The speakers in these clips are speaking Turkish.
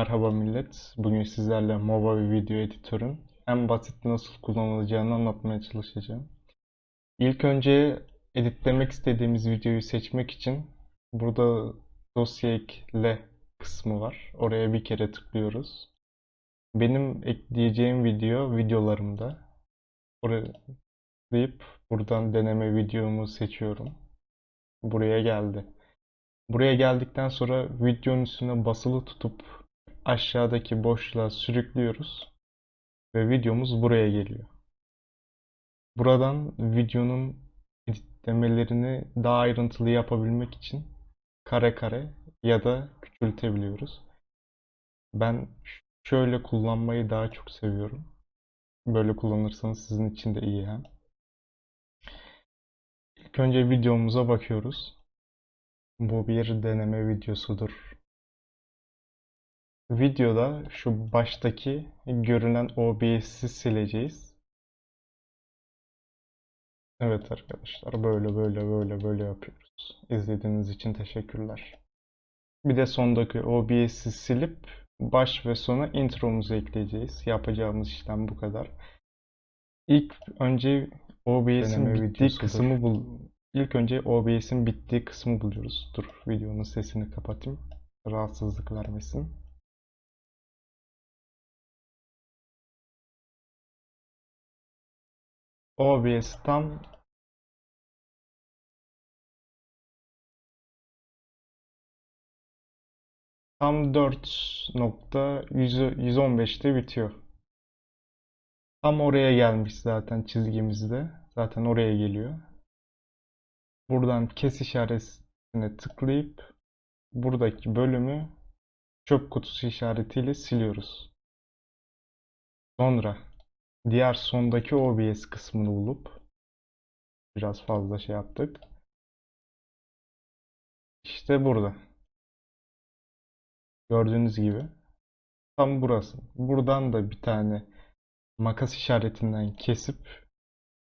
Merhaba millet. Bugün sizlerle Mova Video Editör'ün en basit nasıl kullanılacağını anlatmaya çalışacağım. İlk önce editlemek istediğimiz videoyu seçmek için burada dosya ekle kısmı var. Oraya bir kere tıklıyoruz. Benim ekleyeceğim video videolarımda. Oraya tıklayıp buradan deneme videomu seçiyorum. Buraya geldi. Buraya geldikten sonra videonun üstüne basılı tutup aşağıdaki boşluğa sürüklüyoruz ve videomuz buraya geliyor. Buradan videonun editlemelerini daha ayrıntılı yapabilmek için kare kare ya da küçültebiliyoruz. Ben şöyle kullanmayı daha çok seviyorum. Böyle kullanırsanız sizin için de iyi hem. İlk önce videomuza bakıyoruz. Bu bir deneme videosudur. Videoda şu baştaki görünen OBS'i sileceğiz. Evet arkadaşlar böyle böyle böyle böyle yapıyoruz. İzlediğiniz için teşekkürler. Bir de sondaki OBS'i silip baş ve sona intromuzu ekleyeceğiz. Yapacağımız işlem bu kadar. İlk önce OBS'in bittiği kısmı bul. İlk önce OBS'in bittiği kısmı buluyoruz. Dur videonun sesini kapatayım. Rahatsızlık vermesin. OBS tam tam 4.115'te bitiyor. Tam oraya gelmiş zaten çizgimizde. Zaten oraya geliyor. Buradan kes işaretine tıklayıp buradaki bölümü çöp kutusu işaretiyle siliyoruz. Sonra diğer sondaki OBS kısmını bulup biraz fazla şey yaptık. İşte burada. Gördüğünüz gibi tam burası. Buradan da bir tane makas işaretinden kesip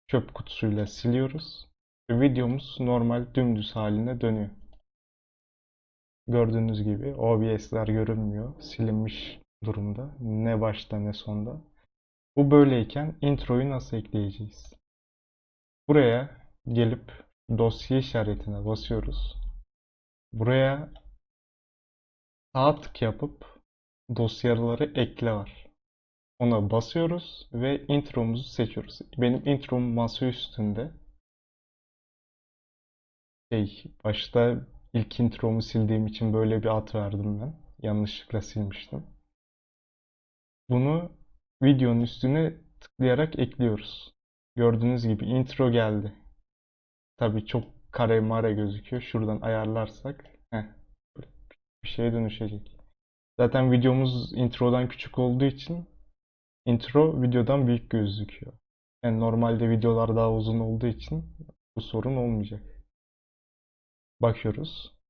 çöp kutusuyla siliyoruz. Videomuz normal dümdüz haline dönüyor. Gördüğünüz gibi OBS'ler görünmüyor. Silinmiş durumda. Ne başta ne sonda. Bu böyleyken introyu nasıl ekleyeceğiz? Buraya gelip dosya işaretine basıyoruz. Buraya sağ tık yapıp dosyaları ekle var. Ona basıyoruz ve intromuzu seçiyoruz. Benim introm masa üstünde. Şey, başta ilk intromu sildiğim için böyle bir ad verdim ben. Yanlışlıkla silmiştim. Bunu videonun üstüne tıklayarak ekliyoruz. Gördüğünüz gibi intro geldi. Tabii çok kare mare gözüküyor. Şuradan ayarlarsak heh, bir şeye dönüşecek. Zaten videomuz introdan küçük olduğu için intro videodan büyük gözüküyor. Yani normalde videolar daha uzun olduğu için bu sorun olmayacak. Bakıyoruz.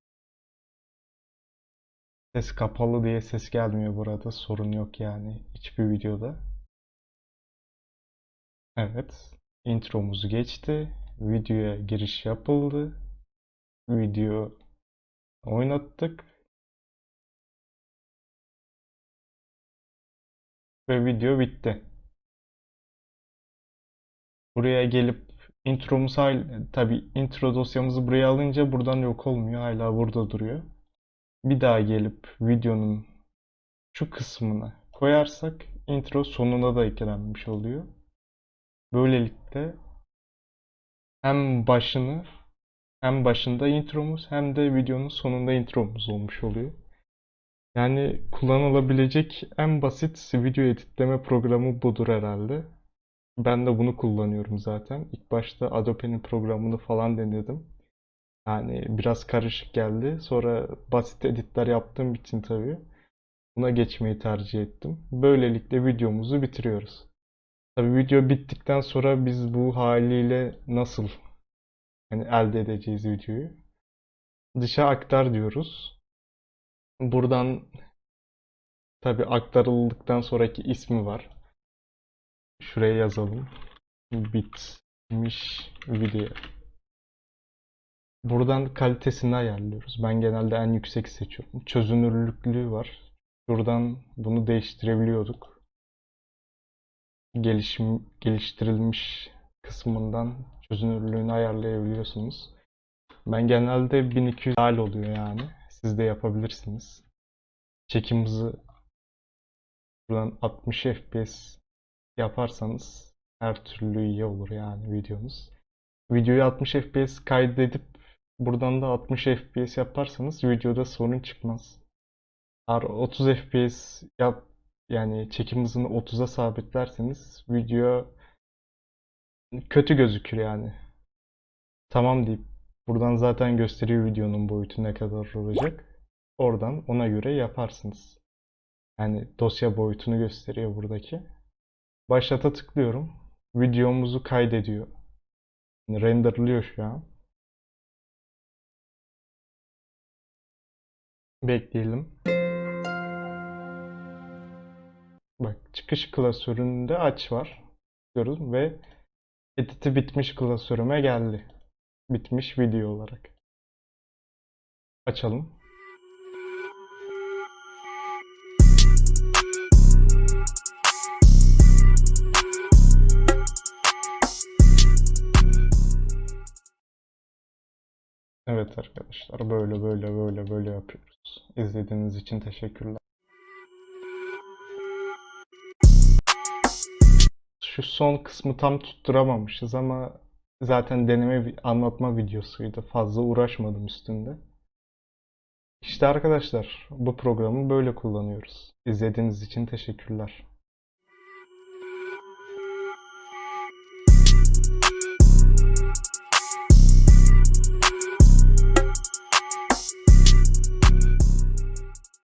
Ses kapalı diye ses gelmiyor burada. Sorun yok yani hiçbir videoda. Evet. Intromuz geçti. Videoya giriş yapıldı. Video oynattık. Ve video bitti. Buraya gelip intromuz hala tabi intro dosyamızı buraya alınca buradan yok olmuyor. Hala burada duruyor. Bir daha gelip videonun şu kısmına koyarsak intro sonuna da eklenmiş oluyor. Böylelikle hem başını hem başında intromuz hem de videonun sonunda intromuz olmuş oluyor. Yani kullanılabilecek en basit video editleme programı budur herhalde. Ben de bunu kullanıyorum zaten. İlk başta Adobe'nin programını falan denedim. Yani biraz karışık geldi. Sonra basit editler yaptığım için tabii buna geçmeyi tercih ettim. Böylelikle videomuzu bitiriyoruz. Tabii video bittikten sonra biz bu haliyle nasıl yani elde edeceğiz videoyu? Dışa aktar diyoruz. Buradan tabii aktarıldıktan sonraki ismi var. Şuraya yazalım. Bitmiş video. Buradan kalitesini ayarlıyoruz. Ben genelde en yüksek seçiyorum. Çözünürlüklüğü var. Şuradan bunu değiştirebiliyorduk. Gelişim geliştirilmiş kısmından çözünürlüğünü ayarlayabiliyorsunuz. Ben genelde 1200 hal oluyor yani. Siz de yapabilirsiniz. Çekim hızı buradan 60 FPS yaparsanız her türlü iyi olur yani videonuz. Videoyu 60 FPS kaydedip buradan da 60 FPS yaparsanız videoda sorun çıkmaz. Eğer 30 FPS yap yani çekim hızını 30'a sabitlerseniz video kötü gözükür yani. Tamam deyip buradan zaten gösteriyor videonun boyutu ne kadar olacak. Oradan ona göre yaparsınız. Yani dosya boyutunu gösteriyor buradaki. Başlata tıklıyorum. Videomuzu kaydediyor. Yani renderlıyor şu an. Bekleyelim. Bak çıkış klasöründe aç var. Diyoruz ve editi bitmiş klasörüme geldi. Bitmiş video olarak. Açalım. Evet arkadaşlar böyle böyle böyle böyle yapıyoruz. İzlediğiniz için teşekkürler. Şu son kısmı tam tutturamamışız ama zaten deneme anlatma videosuydu. Fazla uğraşmadım üstünde. İşte arkadaşlar bu programı böyle kullanıyoruz. İzlediğiniz için teşekkürler.